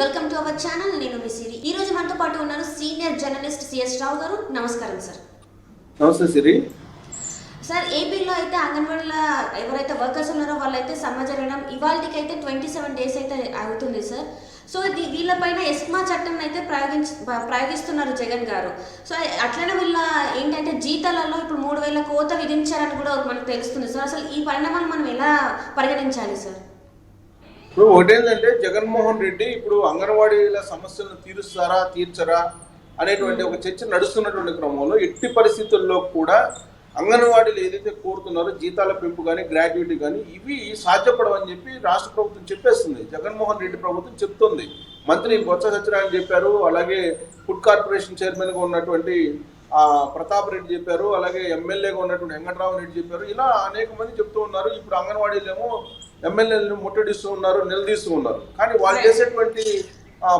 Welcome to our channel. నేను మీ సిరి. ఈ రోజు మనతో పాటు ఉన్నారు సీనియర్ జర్నలిస్ట్ సిఎస్ రావు గారు. నమస్కారం సార్. నమస్తే సిరి. సార్ ఏపీలో అయితే అంగన్వాడీల ఎవరైతే వర్కర్స్ ఉన్నారో వాళ్ళైతే సమ్మె జరగడం ఇవాళకి అయితే ట్వంటీ సెవెన్ డేస్ అయితే అవుతుంది సార్. సో వీళ్ళపైన ఎస్మా చట్టం అయితే ప్రయోగించ ప్రయోగిస్తున్నారు జగన్ గారు. సో అట్లనే వీళ్ళ ఏంటంటే జీతాలలో ఇప్పుడు మూడు వేల కోత విధించారని కూడా మనకు తెలుస్తుంది సార్. అసలు ఈ పరిణామాలు మనం ఎలా పరిగణించాలి సార్? ఇప్పుడు ఒకటేంటంటే జగన్మోహన్ రెడ్డి ఇప్పుడు అంగన్వాడీల సమస్యలను తీరుస్తారా తీర్చరా అనేటువంటి ఒక చర్చ నడుస్తున్నటువంటి క్రమంలో ఎట్టి పరిస్థితుల్లో కూడా అంగన్వాడీలు ఏదైతే కోరుతున్నారో జీతాల పెంపు కానీ గ్రాడ్యుయేట్ కానీ ఇవి సాధ్యపడవని చెప్పి రాష్ట్ర ప్రభుత్వం చెప్పేస్తుంది. జగన్మోహన్ రెడ్డి ప్రభుత్వం చెప్తుంది. మంత్రి బొత్స సత్యనారాయణ చెప్పారు. అలాగే ఫుడ్ కార్పొరేషన్ చైర్మన్గా ఉన్నటువంటి ప్రతాప్ రెడ్డి చెప్పారు. అలాగే ఎమ్మెల్యేగా ఉన్నటువంటి వెంకటరావు రెడ్డి చెప్పారు. ఇలా అనేక మంది చెప్తూ ఉన్నారు. ఇప్పుడు అంగన్వాడీలేమో ఎమ్మెల్యేలను ముట్టడిస్తూ ఉన్నారు నిలదీస్తూ ఉన్నారు. కానీ వాళ్ళు చేసేటువంటి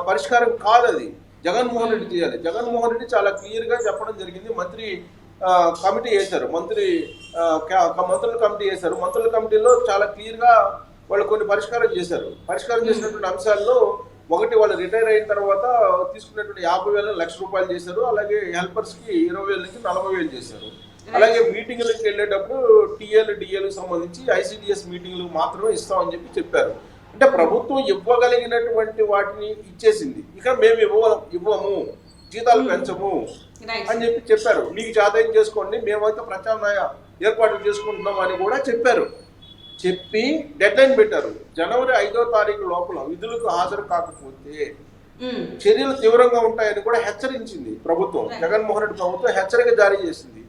పరిష్కారం కాదు అది జగన్మోహన్ రెడ్డి చేయాలి. జగన్మోహన్ రెడ్డి చాలా క్లియర్గా చెప్పడం జరిగింది. మంత్రి కమిటీ వేశారు. మంత్రి మంత్రుల కమిటీ వేశారు. మంత్రుల కమిటీలో చాలా క్లియర్గా వాళ్ళు కొన్ని పరిష్కారం చేశారు. పరిష్కారం చేసినటువంటి అంశాల్లో ఒకటి వాళ్ళు రిటైర్ అయిన తర్వాత తీసుకున్నటువంటి యాభై వేల లక్ష రూపాయలు చేశారు. అలాగే హెల్పర్స్కి ఇరవై వేల నుంచి నలభై వేలు చేశారు. అలాగే మీటింగ్లకు వెళ్ళేటప్పుడు టీఎల్ డిఎల్ సంబంధించి ఐసిడిఎస్ మీటింగ్లు మాత్రమే ఇస్తామని చెప్పి చెప్పారు. అంటే ప్రభుత్వం ఇవ్వగలిగినటువంటి వాటిని ఇచ్చేసింది. ఇక మేము ఇవ్వ ఇవ్వము. జీతాలు పెంచము అని చెప్పి చెప్పారు. మీకు చేతయం చేసుకోండి. మేమైతే ప్రత్యామ్నాయ ఏర్పాట్లు చేసుకుంటున్నాం అని కూడా చెప్పారు. చెప్పి డెడ్ లైన్ పెట్టారు. జనవరి ఐదో తారీఖు లోపల విధులకు హాజరు కాకపోతే. చర్యలు తీవ్రంగా ఉంటాయని కూడా హెచ్చరించింది ప్రభుత్వం. జగన్మోహన్ రెడ్డి ప్రభుత్వం హెచ్చరిక జారీ చేసింది.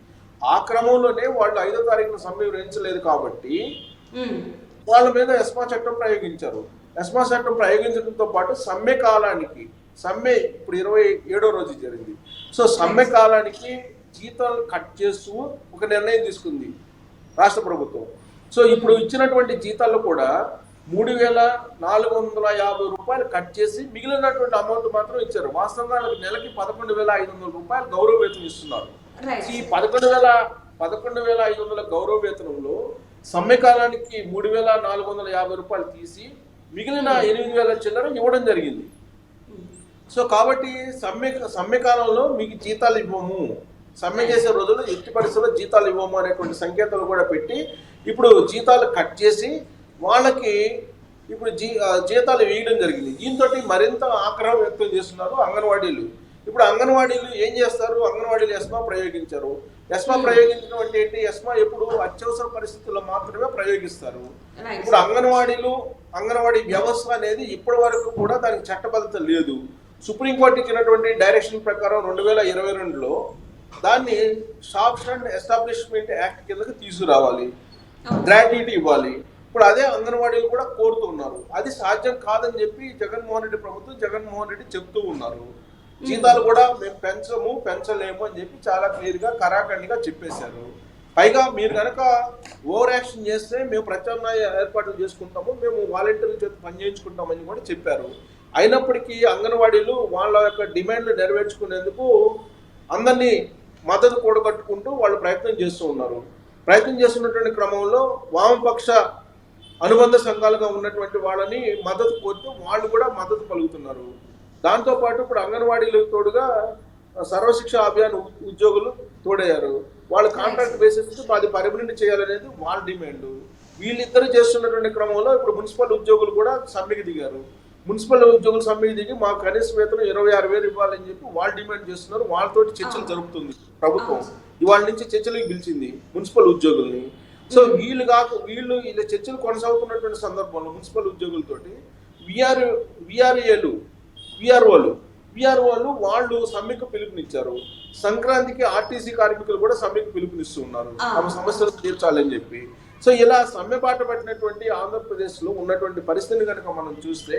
ఆ క్రమంలోనే వాళ్ళు ఐదో తారీఖున సమ్మె వివరించలేదు కాబట్టి. వాళ్ళ మీద ఎస్మా చట్టం ప్రయోగించారు. ఎస్మా చట్టం ప్రయోగించడంతో పాటు సమ్మె కాలానికి సమ్మె ఇప్పుడు ఇరవై ఏడో రోజు జరిగింది. సో సమ్మె కాలానికి జీతాలు కట్ చేస్తూ ఒక నిర్ణయం తీసుకుంది రాష్ట్ర ప్రభుత్వం. సో ఇప్పుడు ఇచ్చినటువంటి జీతాలు కూడా మూడు వేల నాలుగు వందల యాభై రూపాయలు కట్ చేసి మిగిలినటువంటి అమౌంట్ మాత్రం ఇచ్చారు. వాస్తవంగా నెలకి పదకొండు వేల ఐదు వందల రూపాయలు గౌరవ వేతనం ఇస్తున్నారు. ఈ పదకొండు వేల పదకొండు వేల ఐదు వందల గౌరవ వేతనంలో సమ్మె కాలానికి మూడు వేల నాలుగు వందల యాభై రూపాయలు తీసి మిగిలిన ఎనిమిది వేల చిల్లర ఇవ్వడం జరిగింది. సో కాబట్టి సమ్మె సమ్మె కాలంలో మీకు జీతాలు ఇవ్వము. సమ్మె చేసే రోజుల్లో ఎట్టి పరిస్థితుల్లో జీతాలు ఇవ్వము అనేటువంటి సంకేతాలు కూడా పెట్టి ఇప్పుడు జీతాలు కట్ చేసి వాళ్ళకి ఇప్పుడు జీ జీతాలు వేయడం జరిగింది. దీంతో మరింత ఆగ్రహం వ్యక్తం చేస్తున్నారు అంగన్వాడీలు. ఇప్పుడు అంగన్వాడీలు ఏం చేస్తారు? అంగన్వాడీలు ఎస్మా ప్రయోగించారు. ఎస్మా ప్రయోగించడం అంటే ఏంటి? ఎస్మా ఎప్పుడు అత్యవసర పరిస్థితుల్లో మాత్రమే ప్రయోగిస్తారు. ఇప్పుడు అంగన్వాడీలు అంగన్వాడీ వ్యవస్థ అనేది ఇప్పటి వరకు కూడా దానికి చట్టబద్ధత లేదు. సుప్రీంకోర్టు ఇచ్చినటువంటి డైరెక్షన్ ప్రకారం రెండు వేల ఇరవై రెండులో దాన్ని షాప్స్ అండ్ ఎస్టాబ్లిష్మెంట్ యాక్ట్ కిందకి తీసుకురావాలి. గ్రాట్యుటీ ఇవ్వాలి. ఇప్పుడు అదే అంగన్వాడీలు కూడా కోరుతున్నారు. అది సాధ్యం కాదని చెప్పి జగన్మోహన్ రెడ్డి ప్రభుత్వం జగన్మోహన్ రెడ్డి చెప్తూ ఉన్నారు. జీతాలు కూడా మేము పెంచము పెంచలేము అని చెప్పి చాలా క్లియర్గా కరాఖండిగా చెప్పేశారు. పైగా మీరు కనుక ఓవర్ యాక్షన్ చేస్తే మేము ప్రత్యామ్నాయ ఏర్పాట్లు చేసుకుంటాము మేము వాలంటీర్ల చేత పనిచేయించుకుంటామని కూడా చెప్పారు. అయినప్పటికీ అంగన్వాడీలు వాళ్ళ యొక్క డిమాండ్లు నెరవేర్చుకునేందుకు అందరినీ మద్దతు కూడగట్టుకుంటూ వాళ్ళు ప్రయత్నం చేస్తూ ఉన్నారు. ప్రయత్నం చేస్తున్నటువంటి క్రమంలో వామపక్ష అనుబంధ సంఘాలుగా ఉన్నటువంటి వాళ్ళని మద్దతు కోరుతూ వాళ్ళు కూడా మద్దతు పలుకుతున్నారు. దాంతోపాటు ఇప్పుడు అంగన్వాడీలు తోడుగా సర్వశిక్ష అభియాన్ ఉద్యోగులు తోడయ్యారు. వాళ్ళు కాంట్రాక్ట్ బేసిస్ మాది పర్మనెంట్ చేయాలనేది వాళ్ళ డిమాండ్. వీళ్ళిద్దరు చేస్తున్నటువంటి క్రమంలో ఇప్పుడు మున్సిపల్ ఉద్యోగులు కూడా సమ్మెకి దిగారు. మున్సిపల్ ఉద్యోగులు సమ్మెకి దిగి మాకు కనీస వేతనం ఇరవై ఆరు వేలు ఇవ్వాలని చెప్పి వాళ్ళు డిమాండ్ చేస్తున్నారు. వాళ్ళతోటి చర్చలు జరుపుతుంది ప్రభుత్వం. ఇవాళ నుంచి చర్చలకు పిలిచింది మున్సిపల్ ఉద్యోగుల్ని. సో వీళ్ళు కాక వీళ్ళు ఇలా చర్చలు కొనసాగుతున్నటువంటి సందర్భంలో మున్సిపల్ ఉద్యోగులతోటి విఆర్ విఆర్ఏలు విఆర్ఓలు. విఆర్ఓలు వాళ్ళు సమ్మెకు పిలుపునిచ్చారు. సంక్రాంతికి ఆర్టీసీ కార్మికులు కూడా సమ్మెకు పిలుపునిస్తున్నారు. ఆ. తమ సమస్యలు తీర్చాలని చెప్పి. సో ఇలా సమ్మె బాట పట్టినటువంటి ఆంధ్రప్రదేశ్లో ఉన్నటువంటి పరిస్థితిని కనుక మనం చూస్తే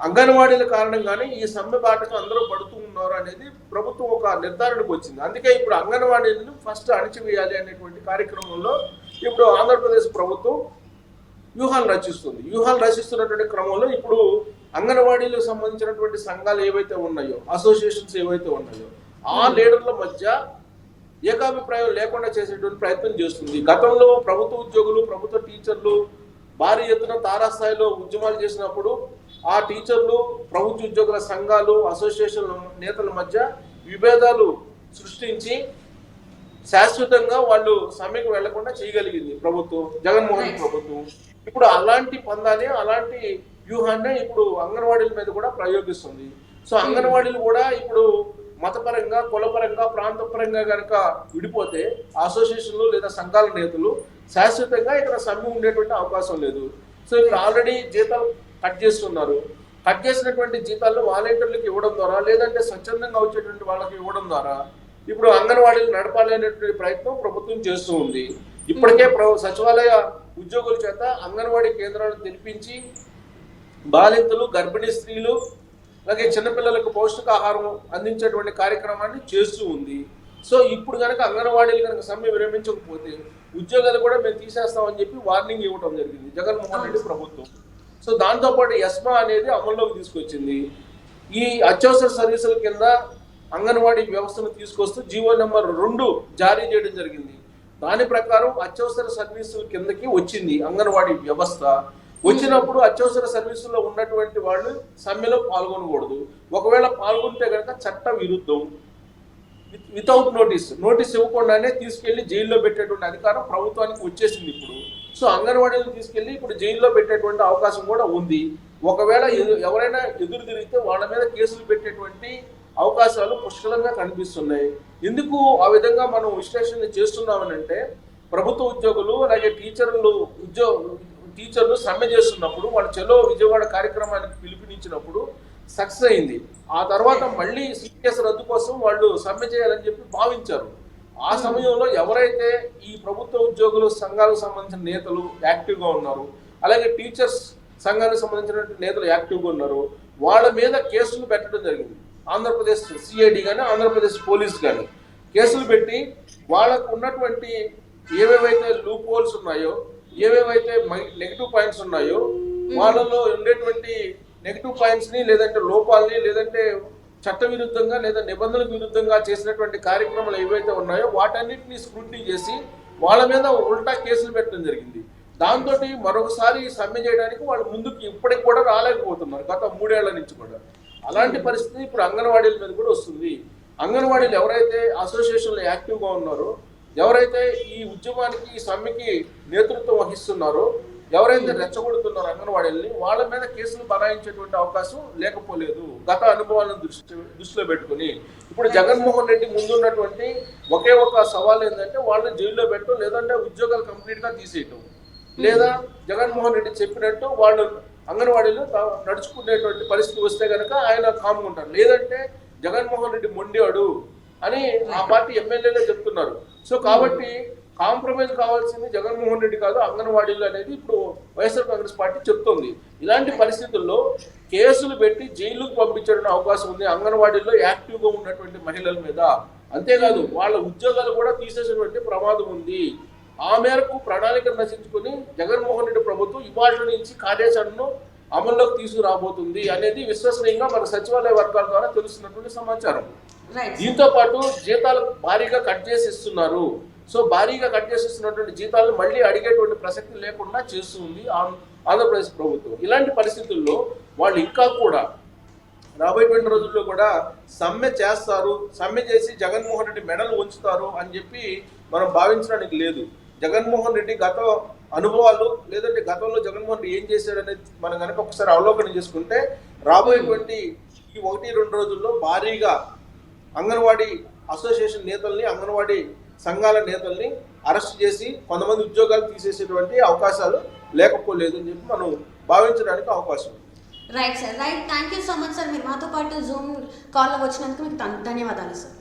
అంగన్వాడీల కారణంగానే ఈ సమ్మె బాటకు అందరూ పడుతూ ఉన్నారు అనేది ప్రభుత్వం ఒక నిర్ధారణకు వచ్చింది. అందుకే ఇప్పుడు అంగన్వాడీలను ఫస్ట్ అణిచివేయాలి అనేటువంటి కార్యక్రమంలో ఇప్పుడు ఆంధ్రప్రదేశ్ ప్రభుత్వం వ్యూహాలు రచిస్తుంది. వ్యూహాలు రచిస్తున్నటువంటి క్రమంలో ఇప్పుడు అంగన్వాడీలకు సంబంధించినటువంటి సంఘాలు ఏవైతే ఉన్నాయో అసోసియేషన్స్ ఏవైతే ఉన్నాయో ఆ లీడర్ల మధ్య ఏకాభిప్రాయం లేకుండా చేసేటువంటి ప్రయత్నం చేస్తుంది. గతంలో ప్రభుత్వ ఉద్యోగులు ప్రభుత్వ టీచర్లు భారీ ఎత్తున తారాస్థాయిలో ఉద్యమాలు చేసినప్పుడు ఆ టీచర్లు ప్రభుత్వ ఉద్యోగుల సంఘాలు అసోసియేషన్ నేతల మధ్య విభేదాలు సృష్టించి శాశ్వతంగా వాళ్ళు సమ్మెకు వెళ్ళకుండా చేయగలిగింది ప్రభుత్వం జగన్మోహన్. ప్రభుత్వం. ఇప్పుడు అలాంటి పందాన్ని అలాంటి వ్యూహాన్ని ఇప్పుడు అంగన్వాడీల మీద కూడా ప్రయోగిస్తుంది. సో అంగన్వాడీలు కూడా ఇప్పుడు మతపరంగా కులపరంగా ప్రాంతపరంగా కనుక విడిపోతే అసోసియేషన్లు లేదా సంఘాల నేతలు శాశ్వతంగా ఇక్కడ సమ్మె ఉండేటువంటి అవకాశం లేదు. సో ఇప్పుడు ఆల్రెడీ జీతాలు కట్ చేస్తున్నారు. కట్ చేసినటువంటి జీతాలను వాలంటీర్లకు ఇవ్వడం ద్వారా లేదంటే స్వచ్ఛందంగా వచ్చేటువంటి వాళ్ళకి ఇవ్వడం ద్వారా ఇప్పుడు అంగన్వాడీలు నడపాలి అనేటువంటి ప్రయత్నం ప్రభుత్వం చేస్తూ ఉంది. ఇప్పటికే ప్ర- సచివాలయ ఉద్యోగుల చేత అంగన్వాడీ కేంద్రాలను తెరిపించి బాలింతలు గర్భిణీ స్త్రీలు అలాగే చిన్నపిల్లలకు పౌష్టికాహారం అందించేటువంటి కార్యక్రమాన్ని చేస్తూ ఉంది. సో ఇప్పుడు కనుక అంగన్వాడీలు కనుక సమ్మె విరమించకపోతే ఉద్యోగాలు కూడా మేము తీసేస్తామని చెప్పి వార్నింగ్ ఇవ్వడం జరిగింది. జగన్మోహన్ రెడ్డి ప్రభుత్వం. సో దాంతోపాటు ఎస్మా అనేది అమల్లోకి తీసుకొచ్చింది. ఈ అత్యవసర సర్వీసుల కింద అంగన్వాడీ వ్యవస్థను తీసుకొస్తూ జీవో నెంబర్ రెండు జారీ చేయడం జరిగింది. దాని ప్రకారం అత్యవసర సర్వీసుల కిందకి వచ్చింది అంగన్వాడీ వ్యవస్థ. వచ్చినప్పుడు అత్యవసర సర్వీసుల్లో ఉన్నటువంటి వాళ్ళు సమ్మెలో పాల్గొనకూడదు. ఒకవేళ పాల్గొంటే కనుక చట్ట విరుద్ధం. Without notice. నోటీస్ ఇవ్వకుండానే తీసుకెళ్ళి జైల్లో పెట్టేటువంటి అధికారం ప్రభుత్వానికి వచ్చేసింది ఇప్పుడు. సో అంగన్వాడీలు తీసుకెళ్ళి ఇప్పుడు జైల్లో పెట్టేటువంటి అవకాశం కూడా ఉంది. ఒకవేళ ఎవరైనా ఎదురు తిరిగితే వాళ్ళ మీద కేసులు పెట్టేటువంటి అవకాశాలు పుష్కలంగా కనిపిస్తున్నాయి. ఎందుకు ఆ విధంగా మనం విశ్లేషణ చేస్తున్నామనంటే ప్రభుత్వ ఉద్యోగులు అలాగే టీచర్లు ఉద్యోగ టీచర్లు సమ్మె చేస్తున్నప్పుడు వాళ్ళు చెలో విజయవాడ కార్యక్రమానికి పిలుపునిచ్చినప్పుడు సక్సెస్ అయింది. ఆ తర్వాత మళ్ళీ సీరియస్ రద్దు కోసం వాళ్ళు సమ్మె చేయాలని చెప్పి భావించారు. ఆ సమయంలో ఎవరైతే ఈ ప్రభుత్వ ఉద్యోగులు సంఘాలకు సంబంధించిన నేతలు యాక్టివ్గా ఉన్నారు అలాగే టీచర్స్ సంఘానికి సంబంధించిన నేతలు యాక్టివ్గా ఉన్నారు వాళ్ళ మీద కేసులు పెట్టడం జరిగింది. ఆంధ్రప్రదేశ్ సిఐడి కానీ ఆంధ్రప్రదేశ్ పోలీస్ కానీ కేసులు పెట్టి వాళ్ళకు ఉన్నటువంటి ఏవేవైతే లూప్ హోల్స్ ఉన్నాయో ఏవేవైతే నెగిటివ్ పాయింట్స్ ఉన్నాయో వాళ్ళలో ఉండేటువంటి నెగిటివ్ పాయింట్స్ని లేదంటే లోపాలని లేదంటే చట్ట విరుద్ధంగా లేదా నిబంధనలకు విరుద్ధంగా చేసినటువంటి కార్యక్రమాలు ఏవైతే ఉన్నాయో వాటన్నిటిని స్క్రూటినీ చేసి వాళ్ళ మీద ఉల్టా కేసులు పెట్టడం జరిగింది. దాంతో మరొకసారి సమ్మె చేయడానికి వాళ్ళు ముందుకు ఇప్పటికి కూడా రాలేకపోతున్నారు గత మూడేళ్ళ నుంచి కూడా. అలాంటి పరిస్థితి ఇప్పుడు అంగన్వాడీల మీద కూడా వస్తుంది. అంగన్వాడీలు ఎవరైతే అసోసియేషన్లో యాక్టివ్గా ఉన్నారో ఎవరైతే ఈ ఉద్యమానికి ఈ సమ్మెకి నేతృత్వం వహిస్తున్నారో ఎవరైతే రెచ్చగొడుతున్నారో అంగన్వాడీల్ని వాళ్ళ మీద కేసులు బనాయించేటువంటి అవకాశం లేకపోలేదు. గత అనుభవాలను దృష్టి దృష్టిలో పెట్టుకుని. ఇప్పుడు జగన్మోహన్ రెడ్డి ముందున్నటువంటి ఒకే ఒక సవాల్ ఏంటంటే వాళ్ళని జైల్లో పెట్టడం లేదంటే ఉద్యోగాలు కంప్లీట్గా తీసేయటం. లేదా జగన్మోహన్ రెడ్డి చెప్పినట్టు వాళ్ళు అంగన్వాడీలో నడుచుకునేటువంటి పరిస్థితి వస్తే కనుక ఆయన కాముకుంటారు లేదంటే జగన్మోహన్ రెడ్డి మొండివాడు అని ఆ పార్టీ ఎమ్మెల్యేలే చెప్తున్నారు. సో కాబట్టి కాంప్రమైజ్ కావాల్సింది జగన్మోహన్ రెడ్డి కాదు అంగన్వాడీలు అనేది ఇప్పుడు వైఎస్ఆర్ కాంగ్రెస్ పార్టీ చెప్తోంది. ఇలాంటి పరిస్థితుల్లో కేసులు పెట్టి జైలుకు పంపించడం అవకాశం ఉంది. అంగన్వాడీల్లో యాక్టివ్గా ఉన్నటువంటి మహిళల మీద. అంతేకాదు వాళ్ళ ఉద్యోగాలు కూడా తీసేసినటువంటి ప్రమాదం ఉంది. ఆ మేరకు ప్రణాళిక రచించుకుని జగన్మోహన్ రెడ్డి ప్రభుత్వం ఇవాళ నుంచి కార్యాచరణను అమల్లోకి తీసుకురాబోతుంది అనేది విశ్వసనీయంగా మన సచివాలయ వర్గాల ద్వారా తెలుస్తున్నటువంటి సమాచారం. దీంతో పాటు జీతాలు భారీగా కట్ చేసి ఇస్తున్నారు. సో భారీగా కట్ చేసి ఇస్తున్నటువంటి జీతాలను మళ్ళీ అడిగేటువంటి ప్రసక్తి లేకుండా చేస్తుంది ఆంధ్రప్రదేశ్ ప్రభుత్వం. ఇలాంటి పరిస్థితుల్లో వాళ్ళు ఇంకా కూడా రాబోయేటువంటి రోజుల్లో కూడా సమ్మె చేస్తారు సమ్మె చేసి జగన్మోహన్ రెడ్డి మెడలు ఉంచుతారు అని చెప్పి మనం భావించడానికి లేదు. జగన్మోహన్ రెడ్డి గత అనుభవాలు లేదంటే గతంలో జగన్మోహన్ రెడ్డి ఏం చేశాడు అనేది మనం కనుక ఒకసారి అవలోకనం చేసుకుంటే రాబోయేటువంటి ఈ ఒకటి రెండు రోజుల్లో భారీగా అంగన్వాడీ అసోసియేషన్ నేతల్ని అంగన్వాడీ సంఘాల నేతల్ని అరెస్ట్ చేసి కొంతమంది ఉద్యోగాలు తీసేసేటువంటి అవకాశాలు లేకపోలేదు అని చెప్పి మనం భావించడానికి అవకాశం ఉంది. Right sir right thank you so much sir మీరు మాతో పాటు జూమ్ కాల్లో వచ్చినందుకు మీకు ధన్- ధన్యవాదాలు సార్